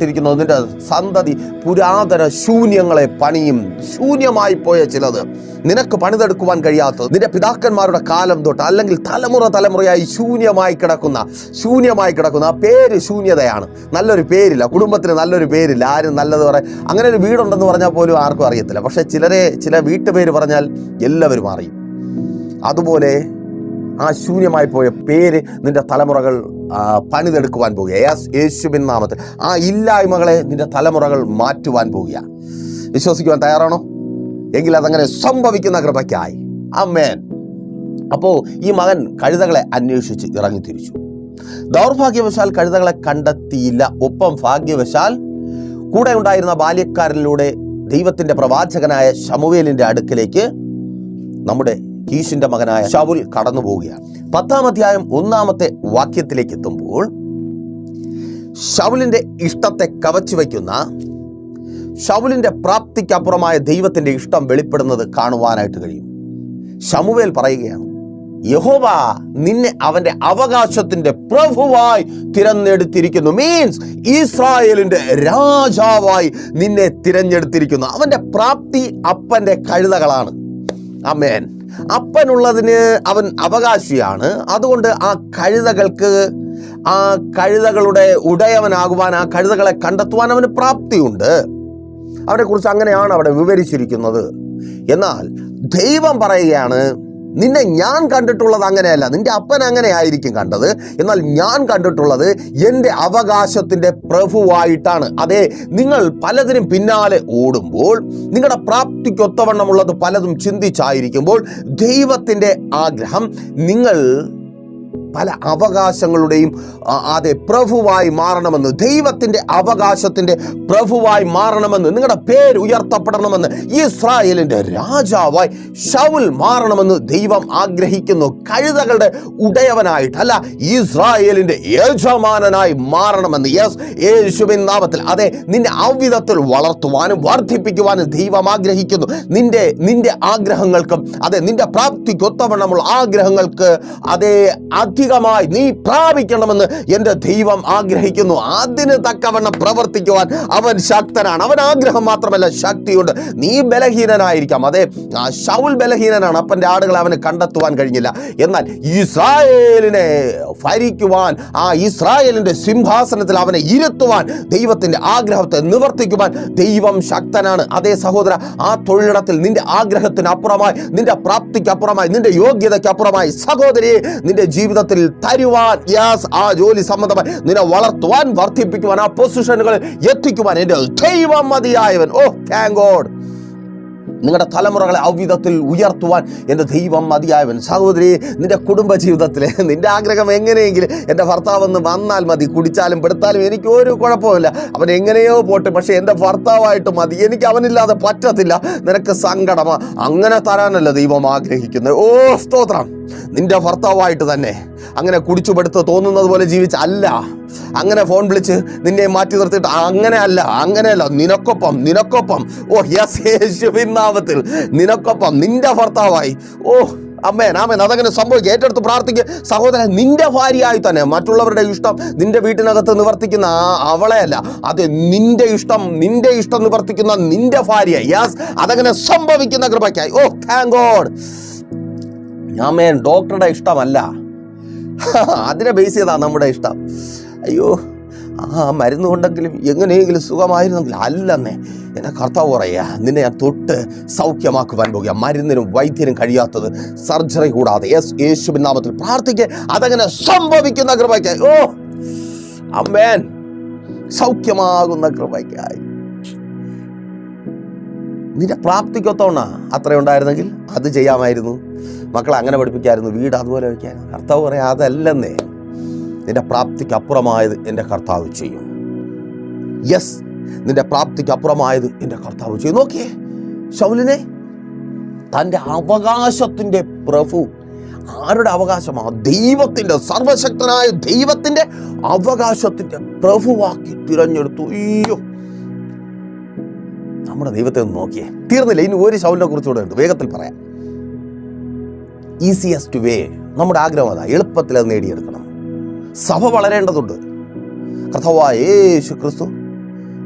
രേഖപ്പെടുത്തപ്പെട്ടിരിക്കുന്നു നിന്റെ സന്തതി പുരാതന ശൂന്യങ്ങളെ പണിയും ശൂന്യമായി പോയ ചിലത്. നിനക്ക് പണിതെടുക്കുവാൻ കഴിയാത്തത് നിന്റെ പിതാക്കന്മാരുടെ കാലം തൊട്ട് അല്ലെങ്കിൽ തലമുറ തലമുറയായി ശൂന്യമായി കിടക്കുന്ന ശൂന്യമായി കിടക്കുന്ന ആ പേര് ശൂന്യതയാണ്. നല്ലൊരു പേരില്ല. കുടുംബത്തിന് നല്ലൊരു പേരില്ല. ആരും നല്ലത് പറയാം അങ്ങനെ ഒരു വീടുണ്ടെന്ന് പറഞ്ഞാൽ പോലും ആർക്കും അറിയത്തില്ല. പക്ഷേ ചിലരെ ചില വീട്ടുപേര് പറഞ്ഞാൽ എല്ലാവരും അറിയും. അതുപോലെ ആ ശൂന്യമായി പോയ പേര് നിന്റെ തലമുറകൾ പണിതെടുക്കുവാൻ പോകുക യേസ് യേശുവിൻ നാമത്തിൽ. ആ ഇല്ലായ്മകളെ നിന്റെ തലമുറകൾ മാറ്റുവാൻ പോവുകയാണ്. വിശ്വസിക്കുവാൻ തയ്യാറാണോ? എങ്കിൽ അതങ്ങനെ സംഭവിക്കുന്ന കൃപയ്ക്കായി. അമ്മേൻ അപ്പോൾ ഈ മകൻ കഴുതകളെ അന്വേഷിച്ച് ഇറങ്ങി തിരിച്ചു ദൗർഭാഗ്യവശാൽ കഴുതകളെ കണ്ടെത്തിയില്ല. ഒപ്പം ഭാഗ്യവശാൽ കൂടെ ഉണ്ടായിരുന്ന ബാല്യക്കാരിലൂടെ ദൈവത്തിന്റെ പ്രവാചകനായ ഷമുവേലിന്റെ അടുക്കിലേക്ക് നമ്മുടെ കീശിന്റെ മകനായ ഷവുൽ കടന്നു പോവുകയാണ്. പത്താം അധ്യായം ഒന്നാമത്തെ വാക്യത്തിലേക്ക് എത്തുമ്പോൾ ഷവുലിന്റെ ഇഷ്ടത്തെ കവച്ചു വയ്ക്കുന്ന ഷവുലിന്റെ പ്രാപ്തിക്കപ്പുറമായ ദൈവത്തിന്റെ ഇഷ്ടം വെളിപ്പെടുന്നത് കാണുവാനായിട്ട് കഴിയും. ശമുവേൽ പറയുകയാണ് യഹോവ നിന്നെ അവന്റെ അവകാശത്തിന്റെ പ്രഭുവായി തിരഞ്ഞെടുത്തിരിക്കുന്നു. മീൻസ് ഇസ്രായേലിന്റെ രാജാവായി നിന്നെ തിരഞ്ഞെടുത്തിരിക്കുന്നു. അവന്റെ പ്രാപ്തി അപ്പന്റെ കഴുതകളാണ്. അമേൻ അപ്പനുള്ളതിന് അവൻ അവകാശിയാണ്. അതുകൊണ്ട് ആ കഴുതകൾക്ക് ആ കഴുതകളുടെ ഉടയവനാകുവാൻ ആ കഴുതകളെ കണ്ടെത്തുവാൻ അവന് പ്രാപ്തിയുണ്ട്. അവരെക്കുറിച്ച് അങ്ങനെയാണ് അവിടെ വിവരിച്ചിരിക്കുന്നത്. എന്നാൽ ദൈവം പറയുകയാണ് നിന്നെ ഞാൻ കണ്ടിട്ടുള്ളത് അങ്ങനെയല്ല. നിന്റെ അപ്പൻ അങ്ങനെ ആയിരിക്കും കണ്ടത്. എന്നാൽ ഞാൻ കണ്ടിട്ടുള്ളത് എന്റെ അവകാശത്തിന്റെ പ്രഭുവായിട്ടാണ്. അതെ നിങ്ങൾ പലതിനും പിന്നാലെ ഓടുമ്പോൾ നിങ്ങളുടെ പ്രാപ്തിക്കൊത്തവണ്ണമുള്ളത് പലതും ചിന്തിച്ചായിരിക്കുമ്പോൾ ദൈവത്തിന്റെ ആഗ്രഹം നിങ്ങൾ പല അവകാശങ്ങളുടെയും അതെ പ്രഭുവായി മാറണമെന്ന് ദൈവത്തിന്റെ അവകാശത്തിന്റെ പ്രഭുവായി മാറണമെന്ന് നിങ്ങളുടെ പേര് ഉയർത്തപ്പെടണമെന്ന് ഇസ്രായേലിന്റെ രാജാവായി ഷൗൽ മാറണമെന്ന് ദൈവം ആഗ്രഹിക്കുന്നു. കഴുതകളുടെ ഉടയവനായിട്ടല്ല ഇസ്രായേലിന്റെ യജമാനനായി മാറണമെന്ന് യെസ് യേശുവിൻ നാമത്തിൽ അതെ നിന്നെ അവിധത്തിൽ വളർത്തുവാനും വർദ്ധിപ്പിക്കുവാനും ദൈവം ആഗ്രഹിക്കുന്നു. നിന്റെ നിന്റെ ആഗ്രഹങ്ങൾക്കും അതെ നിന്റെ പ്രാപ്തിക്കൊത്തവണ്ണമുള്ള ആഗ്രഹങ്ങൾക്ക് അതേ അധികമായി നീ പ്രാപിക്കണമെന്ന് എന്റെ ദൈവം ആഗ്രഹിക്കുന്നു. അതിന് തക്കവണ്ണം പ്രവർത്തിക്കുവാൻ അവൻ ശക്തനാണ്. അവൻ ആഗ്രഹം മാത്രമല്ല ശക്തിയുണ്ട്. നീ ബലഹീനനായിരിക്കാം. അതെ ഷൗൽ ബലഹീനനാണ്. അപ്പന്റെ ആടുകളെ അവന് കണ്ടെത്തുവാൻ കഴിഞ്ഞില്ല. എന്നാൽ ഇസ്രായേലിനെ ഭരിക്കുവാൻ ആ ഇസ്രായേലിന്റെ സിംഹാസനത്തിൽ അവനെ ഇരുത്തുവാൻ ദൈവത്തിന്റെ ആഗ്രഹത്തെ നിവർത്തിക്കുവാൻ ദൈവം ശക്തനാണ്. അതേ സഹോദര ആ തൊഴിലിടത്തിൽ നിന്റെ ആഗ്രഹത്തിനപ്പുറമായി നിന്റെ പ്രാപ്തിക്ക് അപ്പുറമായി നിന്റെ യോഗ്യതയ്ക്ക് അപ്പുറമായി സഹോദരിയെ നിന്റെ ജീവിതത്തിൽ തരുവാൻ യാസ് ആ ജോലി സംബന്ധമായി നിന്നെ വളർത്തുവാൻ വർദ്ധിപ്പിക്കുവാൻ ആ പൊസിഷനുകളിൽ എത്തിക്കുവാൻ എന്റെ ദൈവം മതിയായവൻ. ഓ താങ്ക് ഗോഡ് നിങ്ങളുടെ തലമുറകളെ അവിധത്തിൽ ഉയർത്തുവാൻ എന്റെ ദൈവം മതിയായവൻ. സഹോദരി നിന്റെ കുടുംബ ജീവിതത്തിൽ നിന്റെ ആഗ്രഹം എങ്ങനെയെങ്കിലും എന്റെ ഭർത്താവെന്ന് വന്നാൽ മതി. കുടിച്ചാലും പെടുത്താലും എനിക്ക് ഒരു കുഴപ്പമില്ല അവൻ എങ്ങനെയോ പോട്ടെ പക്ഷേ എന്റെ ഭർത്താവായിട്ട് മതി. എനിക്ക് അവനില്ലാതെ പറ്റത്തില്ല. നിനക്ക് സങ്കടമാ. അങ്ങനെ തരാനല്ല ദൈവം ആഗ്രഹിക്കുന്നത്. ഓ സ്തോത്രം. നിന്റെ ഭർത്താവായിട്ട് തന്നെ അങ്ങനെ കുടിച്ചുപെടുത്ത് തോന്നുന്നത് പോലെ ജീവിച്ച അല്ല. അങ്ങനെ ഫോൺ വിളിച്ച് നിന്നെ മാറ്റി നിർത്തിയിട്ട് അങ്ങനെ അല്ല അങ്ങനെയല്ല. നിനക്കൊപ്പം നിനക്കൊപ്പം. ഓ യെസ് യേശുവിൻ നാമത്തിൽ. നിനക്കൊപ്പം നിന്റെ ഭർത്താവായി. ഓ അമ്മേൻ ആമേൻ. അതങ്ങനെ സംഭവിക്കുക ഏറ്റെടുത്ത് പ്രാർത്ഥിക്കുക സഹോദരൻ നിന്റെ ഭാര്യയായി തന്നെ. മറ്റുള്ളവരുടെ ഇഷ്ടം നിന്റെ വീട്ടിനകത്ത് നിവർത്തിക്കുന്ന ആ അവളെയല്ല. അത് നിന്റെ ഇഷ്ടം നിന്റെ ഇഷ്ടം നിവർത്തിക്കുന്ന നിന്റെ ഭാര്യ യാസ് അതങ്ങനെ സംഭവിക്കുന്ന കൃപയ്ക്കായി. ഓ താങ്ക് ഗോഡ് ആമേൻ ഡോക്ടറുടെ ഇഷ്ടമല്ല. അതിനെ ബേസ് ചെയ്താണ് നമ്മുടെ ഇഷ്ടം. അയ്യോ ആ മരുന്ന് കൊണ്ടെങ്കിലും എങ്ങനെയെങ്കിലും സുഖമായിരുന്നെങ്കിൽ അല്ലെന്നേ. എന്നെ കർത്താവ് പറയാ നിന്നെ ഞാൻ തൊട്ട് സൗഖ്യമാക്കുവാൻ പോകുക. മരുന്നിനും വൈദ്യനും കഴിയാത്തത് സർജറി കൂടാതെ. യെസ് യേശുവിൻ നാമത്തിൽ പ്രാർത്ഥിക്കുക അതങ്ങനെ സംഭവിക്കുന്ന കൃപയ്ക്കായി ഓ അമ്മേൻ. സൗഖ്യമാകുന്ന കൃപയ്ക്കായി. നിന്റെ പ്രാപ്തിക്കൊത്തോണ അത്രയുണ്ടായിരുന്നെങ്കിൽ അത് ചെയ്യാമായിരുന്നു. മക്കളെ അങ്ങനെ പഠിപ്പിക്കായിരുന്നു വീട് അതുപോലെ വയ്ക്കായിരുന്നു. കർത്താവ് പറയാം അതല്ലെന്നേ നിന്റെ പ്രാപ്തിക്ക് അപ്പുറമായത് എന്റെ കർത്താവ് ചെയ്യും. യെസ് നിന്റെ പ്രാപ്തിക്ക് അപ്പുറമായത് എന്റെ കർത്താവ് ചെയ്യും. നോക്കിയേ ശൗലിനെ തന്റെ അവകാശത്തിന്റെ പ്രഭു ആരുടെ അവകാശമാണ്? ദൈവത്തിന്റെ സർവശക്തനായ ദൈവത്തിന്റെ അവകാശത്തിന്റെ പ്രഭുവാക്കി തിരഞ്ഞെടുത്തു. അയ്യോ. നമ്മുടെ ദൈവത്തെ ഒന്ന് നോക്കിയേ. തീർന്നില്ല ഇനി ഒരു ശൗലിനെ കുറിച്ചുകൂടെ ഉണ്ട്. വേഗത്തിൽ പറയാം. ഈസിയസ്റ്റ് വേ നമ്മുടെ ആഗ്രഹം അതാ എളുപ്പത്തിൽ അത് നേടിയെടുക്കണം. സഭ വളരേണ്ടതുണ്ട്. കർത്താവായ യേശു ക്രിസ്തു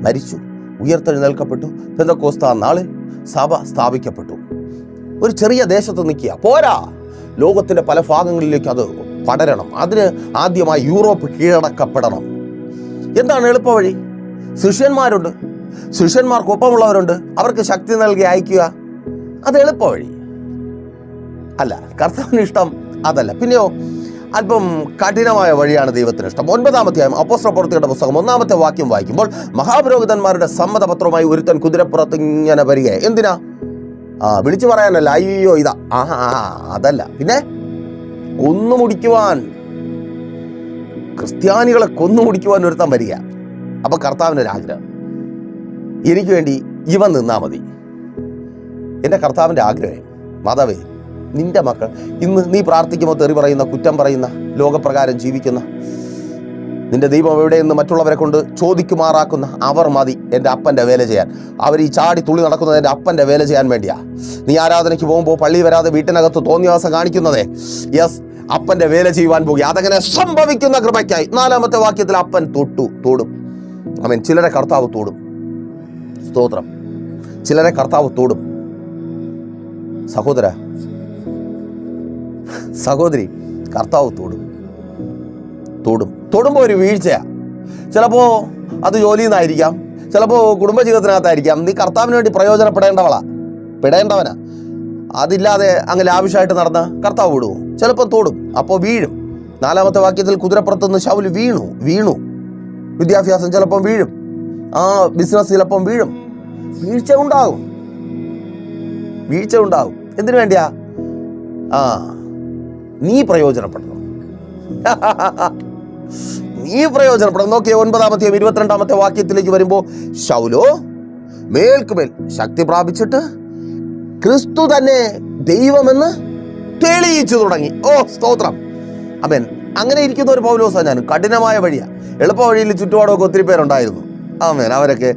മരിച്ചു ഉയർത്തെഴുന്നേൽക്കപ്പെട്ടു പെന്തക്കോസ്ത നാളിൽ സഭ സ്ഥാപിക്കപ്പെട്ടു. ഒരു ചെറിയ ദേശത്ത് നിൽക്കുക പോരാ. ലോകത്തിന്റെ പല ഭാഗങ്ങളിലേക്ക് അത് പടരണം. അതിന് ആദ്യമായി യൂറോപ്പ് കീഴടക്കപ്പെടണം. എന്താണ് എളുപ്പവഴി ശിഷ്യന്മാരുണ്ട്. ശിഷ്യന്മാർക്കൊപ്പമുള്ളവരുണ്ട്. അവർക്ക് ശക്തി നൽകി അയക്കുക. അത് എളുപ്പവഴി അല്ല കർത്താവിന് ഇഷ്ടം അതല്ല. പിന്നെയോ അല്പം കഠിനമായ വഴിയാണ് ദൈവത്തിന് ഇഷ്ടം. ഒൻപതാമത്തെയായും അപ്പോസ്ത്ര പ്രവൃത്തിയുടെ പുസ്തകം ഒന്നാമത്തെ വാക്യം വായിക്കുമ്പോൾ മഹാപുരോഹിതന്മാരുടെ സമ്മതപത്രവുമായി ഒരുത്തൻ കുതിരപ്പുറത്ത് ഇങ്ങനെ വരിക എന്തിനാ? ആ വിളിച്ചു പറയാനല്ല. അയ്യോ ഇതാ. ആ അതല്ല. പിന്നെ കൊന്നു മുടിക്കുവാൻ. ക്രിസ്ത്യാനികളെ കൊന്നു മുടിക്കുവാൻ ഒരുത്തൻ വരിക അപ്പൊ കർത്താവിനൊരാഗ്രഹം എനിക്ക് വേണ്ടി ഇവൻ നിന്നാ മതി. എന്റെ കർത്താവിന്റെ ആഗ്രഹം മാതാവേ നിന്റെ മക്കൾ. ഇന്ന് നീ പ്രാർത്ഥിക്കുമ്പോൾ തെറി പറയുന്ന കുറ്റം പറയുന്ന ലോകപ്രകാരം ജീവിക്കുന്ന നിന്റെ ദൈവം എവിടെയെന്ന് മറ്റുള്ളവരെ കൊണ്ട് ചോദിക്കുമാറാക്കുന്ന അവർ മതി എന്റെ അപ്പന്റെ വേല ചെയ്യാൻ. അവർ ഈ ചാടി തുള്ളി നടക്കുന്നത് എന്റെ അപ്പന്റെ വേല ചെയ്യാൻ വേണ്ടിയാ. നീ ആരാധനയ്ക്ക് പോകുമ്പോൾ പള്ളി വരാതെ വീട്ടിനകത്ത് തോന്നിയവാസം കാണിക്കുന്നതേ. യെസ് അപ്പന്റെ വേല ചെയ്യുവാൻ പോകുക. അതങ്ങനെ സംഭവിക്കുന്ന കൃപയ്ക്കായി. നാലാമത്തെ വാക്യത്തിൽ അപ്പൻ തൊട്ടു തോടും. അവൻ ചിലരെ കർത്താവ് തോടും. സ്തോത്രം. ചിലരെ കർത്താവ് തോടും. സഹോദര സഹോദരി കർത്താവ് തൊടും. തൊടും. തൊടുമ്പോൾ ഒരു വീഴ്ചയാണ് ചിലപ്പോൾ അത് ജോലിയിൽ നിന്നായിരിക്കാം ചിലപ്പോൾ കുടുംബജീവിതത്തിനകത്തായിരിക്കാം. നീ കർത്താവിന് വേണ്ടി പ്രയോജനപ്പെടേണ്ടവളാ. പെടേണ്ടവനാ. അതില്ലാതെ അങ്ങ് ലാവിഷായിട്ട് നടന്ന കർത്താവ് വിടുവോ ചിലപ്പോൾ തോടും. അപ്പോൾ വീഴും. നാലാമത്തെ വാക്യത്തിൽ കുതിരപ്പുറത്ത് നിന്ന് ശൗൽ വീണു. വീണു. വിദ്യാഭ്യാസം ചിലപ്പം വീഴും. ആ ബിസിനസ് ചിലപ്പം വീഴും. വീഴ്ച ഉണ്ടാകും. വീഴ്ച ഉണ്ടാകും. എന്തിനു വേണ്ടിയാ? ആ നീ പ്രയോജനപ്പെടണം നീ പ്രയോജനപ്പെടണം നോക്കിയ ഒൻപതാമത്തെയും ഇരുപത്തിരണ്ടാമത്തെ വാക്യത്തിലേക്ക് വരുമ്പോൾ ശൗലോ മേൽക്കുമേൽ ശക്തി പ്രാപിച്ചിട്ട് ക്രിസ്തു തന്നെ ദൈവമെന്ന് തെളിയിച്ചു തുടങ്ങി. ഓ സ്തോത്രം. അമേൻ. അങ്ങനെ ഇരിക്കുന്ന ഒരു പൗലോസാണ് ഞാൻ. കഠിനമായ വഴിയാണ് എളുപ്പ വഴിയിൽ ചുറ്റുപാടൊക്കെ ഒത്തിരി പേരുണ്ടായിരുന്നു. ആമേൻ അവരൊക്കെ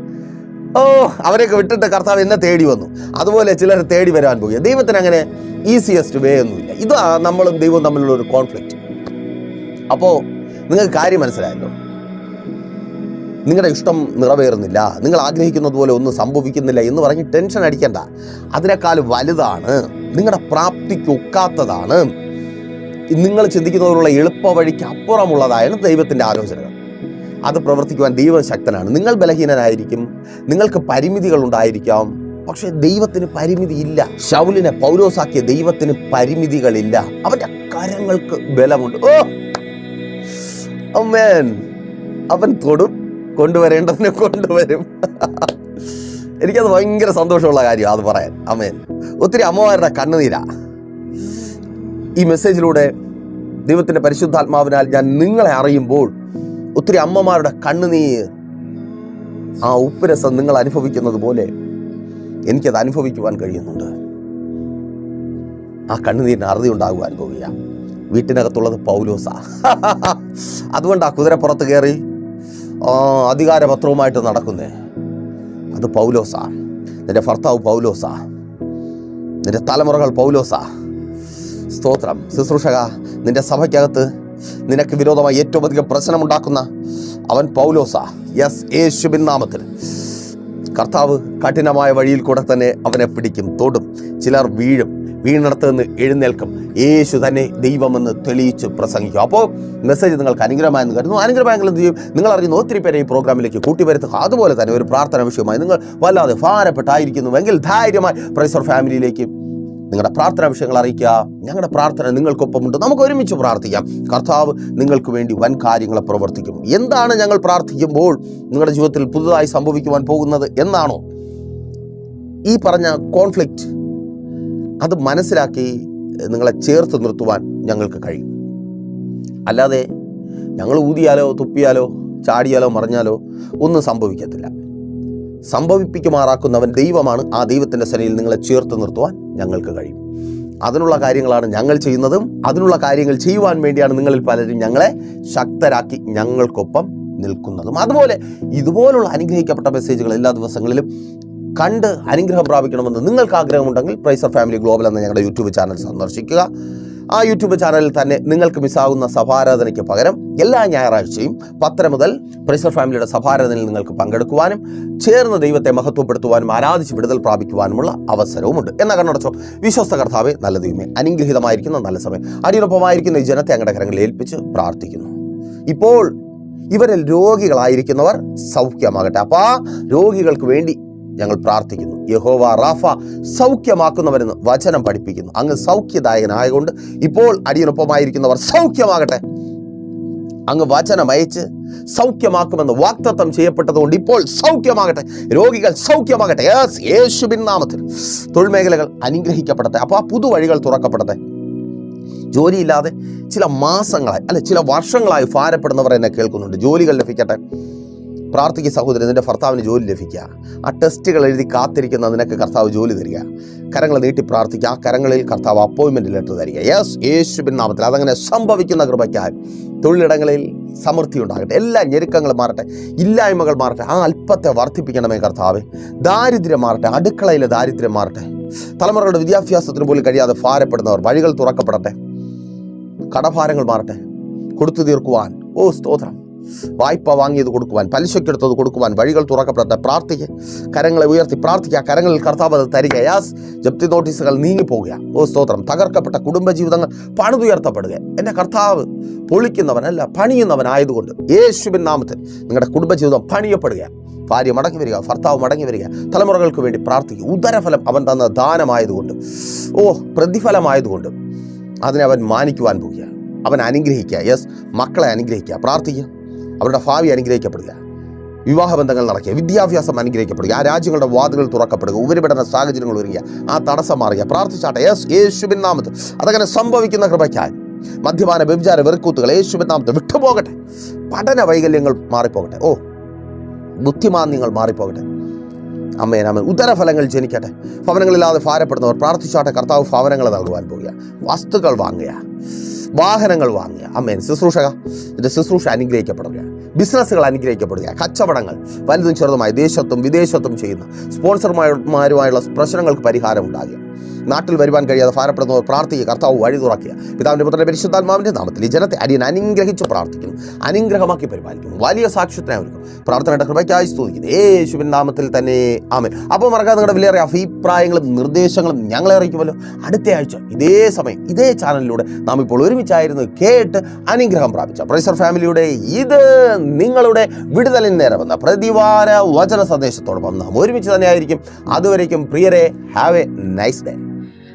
ഓ അവരെയൊക്കെ വിട്ടിട്ട് കർത്താവ് എന്നെ തേടി വന്നു. അതുപോലെ ചിലർ തേടി വരാൻ പോകുക. ദൈവത്തിന് അങ്ങനെ ഈസിയസ്റ്റ് വേ ഒന്നുമില്ല. ഇതാ നമ്മളും ദൈവവും തമ്മിലുള്ള ഒരു കോൺഫ്ലിക്റ്റ് അപ്പോൾ നിങ്ങൾക്ക് കാര്യം മനസ്സിലായല്ലോ. നിങ്ങളുടെ ഇഷ്ടം നിറവേറുന്നില്ല. നിങ്ങൾ ആഗ്രഹിക്കുന്നത് പോലെ ഒന്നും സംഭവിക്കുന്നില്ല എന്ന് പറഞ്ഞ് ടെൻഷൻ അടിക്കണ്ട. അതിനേക്കാൾ വലുതാണ്. നിങ്ങളുടെ പ്രാപ്തിക്ക് ഒക്കാത്തതാണ്. നിങ്ങൾ ചിന്തിക്കുന്നതിനുള്ള എളുപ്പ വഴിക്ക് അപ്പുറമുള്ളതായാണ് ദൈവത്തിന്റെ ആലോചനകൾ. അത് പ്രവർത്തിക്കുവാൻ ദൈവം ശക്തനാണ് നിങ്ങൾ ബലഹീനനായിരിക്കും. നിങ്ങൾക്ക് പരിമിതികൾ ഉണ്ടായിരിക്കാം. പക്ഷെ ദൈവത്തിന് പരിമിതിയില്ല. ശൗലിനെ പൗരോസാക്കിയ ദൈവത്തിന് പരിമിതികളില്ല. അവന്റെ കരങ്ങൾക്ക് ബലമുണ്ട്. ഓ! അമ്മേൻ. അവൻ തൊടും. കൊണ്ടുവരേണ്ടതിനെ കൊണ്ടുവരും. എനിക്കത് ഭയങ്കര സന്തോഷമുള്ള കാര്യമാണ് അത് പറയാൻ. അമ്മേൻ. ഒത്തിരി അമ്മമാരുടെ കണ്ണുനീര. ഈ മെസ്സേജിലൂടെ ദൈവത്തിന്റെ പരിശുദ്ധാത്മാവിനാൽ ഞാൻ നിങ്ങളെ അറിയുമ്പോൾ ഒത്തിരി അമ്മമാരുടെ കണ്ണുനീർ ആ ഉപ്പുരസം നിങ്ങൾ അനുഭവിക്കുന്നത് പോലെ എനിക്കത് അനുഭവിക്കുവാൻ കഴിയുന്നുണ്ട്. ആ കണ്ണുനീരിന് അറുതി ഉണ്ടാകുവാൻ പോവുക വീട്ടിനകത്തുള്ളത് പൗലോസ. അതുകൊണ്ട് ആ കുതിരപ്പുറത്ത് കയറി അധികാരപത്രവുമായിട്ട് നടക്കുന്നേ. അത് പൗലോസ. നിന്റെ ഭർത്താവ് പൗലോസ. നിന്റെ തലമുറകൾ പൗലോസ. സ്തോത്രം. ശുശ്രൂഷക നിന്റെ സഭയ്ക്കകത്ത് നിനക്ക് വിരോധമായി ഏറ്റവും അധികം പ്രശ്നമുണ്ടാക്കുന്ന അവൻ പൗലോസ. യെസ് യേശുബിൻ നാമത്തിൽ. കർത്താവ് കഠിനമായ വഴിയിൽ കൂടെ തന്നെ അവനെ പിടിക്കും തൊടും. ചിലർ വീഴും വീണിടത്ത് നിന്ന് എഴുന്നേൽക്കും. യേശു തന്നെ ദൈവമെന്ന് തെളിയിച്ച് പ്രസംഗിക്കും. അപ്പോൾ മെസ്സേജ് നിങ്ങൾക്ക് അനുഗ്രഹമായെന്ന് കരുതുന്നു. അനുഗ്രഹമായെങ്കിൽ എന്ത് ചെയ്യും? നിങ്ങൾ അറിയുന്ന ഒത്തിരി പേരെ ഈ പ്രോഗ്രാമിലേക്ക് കൂട്ടി വരുത്തുക അതുപോലെ തന്നെ ഒരു പ്രാർത്ഥന വിഷയമായി നിങ്ങൾ വല്ലാതെ ഭാരപ്പെട്ടായിരിക്കുന്നുവെങ്കിൽ ധൈര്യമായി പ്രൈസർ ഫാമിലിയിലേക്ക് നിങ്ങളുടെ പ്രാർത്ഥന വിഷയങ്ങൾ അറിയിക്കുക. ഞങ്ങളുടെ പ്രാർത്ഥന നിങ്ങൾക്കൊപ്പമുണ്ട്. നമുക്ക് ഒരുമിച്ച് പ്രാർത്ഥിക്കാം. കർത്താവ് നിങ്ങൾക്ക് വേണ്ടി വൻ കാര്യങ്ങളെ പ്രവർത്തിക്കും. എന്താണ് ഞങ്ങൾ പ്രാർത്ഥിക്കുമ്പോൾ നിങ്ങളുടെ ജീവിതത്തിൽ പുതുതായി സംഭവിക്കുവാൻ പോകുന്നത് എന്നാണോ? ഈ പറഞ്ഞ കോൺഫ്ലിക്റ്റ് അത് മനസ്സിലാക്കി നിങ്ങളെ ചേർത്ത് നിർത്തുവാൻ ഞങ്ങൾക്ക് കഴിയും. അല്ലാതെ ഞങ്ങൾ ഊതിയാലോ തുപ്പിയാലോ ചാടിയാലോ മറിഞ്ഞാലോ ഒന്നും സംഭവിക്കത്തില്ല. സംഭവിപ്പിക്കുമാറാക്കുന്നവൻ ദൈവമാണ്. ആ ദൈവത്തിന്റെ സനയിൽ നിങ്ങളെ ചേർത്ത് നിർത്തുവാൻ ഞങ്ങൾക്ക് കഴിയും. അതിനുള്ള കാര്യങ്ങളാണ് ഞങ്ങൾ ചെയ്യുന്നതും അതിനുള്ള കാര്യങ്ങൾ ചെയ്യുവാൻ വേണ്ടിയാണ് നിങ്ങളിൽ പലരും ഞങ്ങളെ ശക്തരാക്കി ഞങ്ങൾക്കൊപ്പം നിൽക്കുന്നതും. അതുപോലെ ഇതുപോലുള്ള അനുഗ്രഹിക്കപ്പെട്ട മെസ്സേജുകൾ എല്ലാ ദിവസങ്ങളിലും കണ്ട് അനുഗ്രഹം പ്രാപിക്കണമെന്ന് നിങ്ങൾക്ക് ആഗ്രഹമുണ്ടെങ്കിൽ പ്രൈസർ ഫാമിലി ഗ്ലോബൽ എന്ന ഞങ്ങളുടെ യൂട്യൂബ് ചാനൽ സന്ദർശിക്കുക. ആ യൂട്യൂബ് ചാനലിൽ തന്നെ നിങ്ങൾക്ക് മിസ്സാകുന്ന സഭാരാധനയ്ക്ക് പകരം എല്ലാ ഞായറാഴ്ചയും പത്തര മുതൽ പ്രൈസർ ഫാമിലിയുടെ സഭാരാധനയിൽ നിങ്ങൾക്ക് പങ്കെടുക്കുവാനും ചേർന്ന് ദൈവത്തെ മഹത്വപ്പെടുത്തുവാനും ആരാധിച്ച് വിടുതൽ പ്രാപിക്കുവാനുമുള്ള അവസരവുമുണ്ട്. എന്ന കണ്ണടച്ചോ വിശ്വസ്ത കർത്താവെ നല്ല ദൈവമേ അനുഗ്രഹീതമായിരിക്കുന്ന നല്ല സമയം. അടിയൊപ്പമായിരിക്കുന്ന ഈ ജനത്തെ അങ്ങടെ കരങ്ങളിൽ ഏൽപ്പിച്ച് പ്രാർത്ഥിക്കുന്നു. ഇപ്പോൾ ഇവരിൽ രോഗികളായിരിക്കുന്നവർ സൗഖ്യമാകട്ടെ. അപ്പോൾ ആ രോഗികൾക്ക് വേണ്ടി ഞങ്ങൾ പ്രാർത്ഥിക്കുന്നു. യഹോവ റാഫ സൗഖ്യമാക്കുന്നവരെന്ന് വചനം പഠിപ്പിക്കുന്നു. അങ്ങ് സൗഖ്യദായകനായതുകൊണ്ട് ഇപ്പോൾ അടിയനൊപ്പമായിരിക്കുന്നവർ സൗഖ്യമാകട്ടെ. അങ്ങ് വചനം അയച്ച് സൗഖ്യമാക്കുമെന്ന് വാക്തത്വം ചെയ്യപ്പെട്ടതുകൊണ്ട് ഇപ്പോൾ സൗഖ്യമാകട്ടെ. രോഗികൾ സൗഖ്യമാകട്ടെ. യേസ് യേശുബിൻ നാമത്തിൽ. തൊഴിൽ മേഖലകൾ അനുഗ്രഹിക്കപ്പെടട്ടെ. അപ്പോൾ ആ പുതുവഴികൾ തുറക്കപ്പെടട്ടെ. ജോലിയില്ലാതെ ചില മാസങ്ങളായി അല്ലെ ചില വർഷങ്ങളായി ഭാരപ്പെടുന്നവർ എന്നെ കേൾക്കുന്നുണ്ട്. ജോലികൾ ലഭിക്കട്ടെ. പ്രാർത്ഥിക്കുക സഹോദരൻ നിന്റെ ഭർത്താവിന് ജോലി ലഭിക്കുക. ആ ടെസ്റ്റുകൾ എഴുതി കാത്തിരിക്കുന്ന നിനക്ക് കർത്താവ് ജോലി തരിക. കരങ്ങൾ നീട്ടി പ്രാർത്ഥിക്കുക. ആ കരങ്ങളിൽ കർത്താവ് അപ്പോയിൻമെന്റ് ലെറ്റർ തരിക. യെസ് യേശുബിൻ നാമത്തിൽ അതങ്ങനെ സംഭവിക്കുന്ന കൃപയ്ക്കായി തൊഴിലിടങ്ങളിൽ സമൃദ്ധി ഉണ്ടാകട്ടെ. എല്ലാ ഞെരുക്കങ്ങളും മാറട്ടെ. ഇല്ലായ്മകൾ മാറട്ടെ. ആ അല്പത്തെ വർദ്ധിപ്പിക്കണമേ കർത്താവ്. ദാരിദ്ര്യം മാറട്ടെ. അടുക്കളയിലെ ദാരിദ്ര്യം മാറട്ടെ. തലമുറകളുടെ വിദ്യാഭ്യാസത്തിന് പോലും കഴിയാതെ ഭാരപ്പെടുന്നവർ വഴികൾ തുറക്കപ്പെടട്ടെ. കടഭാരങ്ങൾ മാറട്ടെ. കൊടുത്തു തീർക്കുവാൻ. ഓ സ്തോത്രം. വായ്പ വാങ്ങിയത് കൊടുക്കുവാൻ പലിശക്കെടുത്തത് കൊടുക്കുവാൻ വഴികൾ തുറക്കപ്പെടുത്ത പ്രാർത്ഥിക്കുക കരങ്ങളെ ഉയർത്തി പ്രാർത്ഥിക്കുക കരങ്ങളിൽ കർത്താവ് അത് തരിക. യാസ് ജപ്തി നോട്ടീസുകൾ നീങ്ങിപ്പോകുക. ഓ സ്തോത്രം. തകർക്കപ്പെട്ട കുടുംബജീവിതങ്ങൾ പണിതുയർത്തപ്പെടുക. എന്റെ കർത്താവ് പൊളിക്കുന്നവനല്ല പണിയുന്നവനായതുകൊണ്ട് യേശുവിൻ നാമത്തിൽ നിങ്ങളുടെ കുടുംബജീവിതം പണിയപ്പെടുക. ഭാര്യ മടങ്ങി വരിക ഭർത്താവ് മടങ്ങി വരിക തലമുറകൾക്ക് വേണ്ടി പ്രാർത്ഥിക്കുക. ഉദരഫലം അവൻ തന്ന ദാനമായതുകൊണ്ട് ഓ പ്രതിഫലമായതുകൊണ്ട് അതിനെ അവൻ മാനിക്കുവാൻ പോകുക. അവൻ അനുഗ്രഹിക്കുക. യെസ് മക്കളെ അനുഗ്രഹിക്കുക. പ്രാർത്ഥിക്കുക. അവരുടെ ഭാവി അനുഗ്രഹിക്കപ്പെടുക. വിവാഹബന്ധങ്ങൾ നടക്കുക വിദ്യാഭ്യാസം അനുഗ്രഹിക്കപ്പെടുക ആ രാജ്യങ്ങളുടെ വാദങ്ങൾ തുറക്കപ്പെടുക ഉപരിപഠന സാഹചര്യങ്ങൾ ഒരുങ്ങുക ആ തടസ്സം മാറുക. പ്രാർത്ഥിച്ചാട്ടെ യേശു യേശുബിൻ നാമത്ത് അതങ്ങനെ സംഭവിക്കുന്ന കൃപയ്ക്കായി. മദ്യപാന വ്യഭിചാര വെറുക്കൂത്തുകൾ യേശുബിൻ നാമത്ത് വിട്ടുപോകട്ടെ. പഠന വൈകല്യങ്ങൾ മാറിപ്പോകട്ടെ. ഓ ബുദ്ധിമാന്യങ്ങൾ മാറിപ്പോകട്ടെ. അമ്മേൻ അമ്മ ഉദരഫലങ്ങൾ ജനിക്കട്ടെ. ഭവനങ്ങളില്ലാതെ ഭാരപ്പെടുന്നവർ പ്രാർത്ഥിച്ചാട്ടെ കർത്താവ് ഭവനങ്ങൾ നൽകുവാൻ പോവുക. വസ്തുക്കൾ വാങ്ങുക. വാഹനങ്ങൾ വാങ്ങുക. അമ്മേൻ ശുശ്രൂഷക. ഇത് ശുശ്രൂഷ അനുഗ്രഹിക്കപ്പെടുക. ബിസിനസ്സുകൾ അനുഗ്രഹിക്കപ്പെടുക. കച്ചവടങ്ങൾ വലുതും ചെറുതുമായി ദേശത്തും വിദേശത്തും ചെയ്യുന്ന സ്പോൺസർമാരുമായുള്ള പ്രശ്നങ്ങൾക്ക് പരിഹാരം ഉണ്ടാകുക നാട്ടിൽ വരുവാൻ കഴിയാതെ ഭാരപ്പെടുന്നവർ പ്രാർത്ഥിക്കുക കർത്താവ് വഴി തുറക്കുക പിതാവിന്റെ പുത്രന്റെ പരിശുദ്ധാത്മാവിന്റെ നാമത്തിൽ ഈ ജനത്തെ അടിയൻ അനുഗ്രഹിച്ച് പ്രാർത്ഥിക്കുന്നു. അനുഗ്രഹമാക്കി പരിപാലിക്കുന്നു. വലിയ സാക്ഷ്യത്തിനായി ഒരുക്കും പ്രാർത്ഥനയുടെ കൃപയ്ക്കായി സ്തുതിക്കുന്നു. യേശുവിൻ നാമത്തിൽ തന്നെ ആമൻ. അപ്പോൾ മറക്കാതെ നിങ്ങളുടെ വിലയേറെ അഭിപ്രായങ്ങളും നിർദ്ദേശങ്ങളും ഞങ്ങളെ അറിയിക്കുമല്ലോ. അടുത്ത ആഴ്ച ഇതേ സമയം ഇതേ ചാനലിലൂടെ നാം ഇപ്പോൾ ഒരുമിച്ചായിരുന്നു കേട്ട് അനുഗ്രഹം പ്രാപിച്ച പ്രൈസർ ഫാമിലിയുടെ ഇത് നിങ്ങളുടെ വിടുതലിന് നേരെ വന്ന പ്രതിവാര വചന സന്ദേശത്തോടൊപ്പം നാം ഒരുമിച്ച് തന്നെയായിരിക്കും. അതുവരേക്കും പ്രിയരെ ഹാവ് എ നൈസ് ഡേ.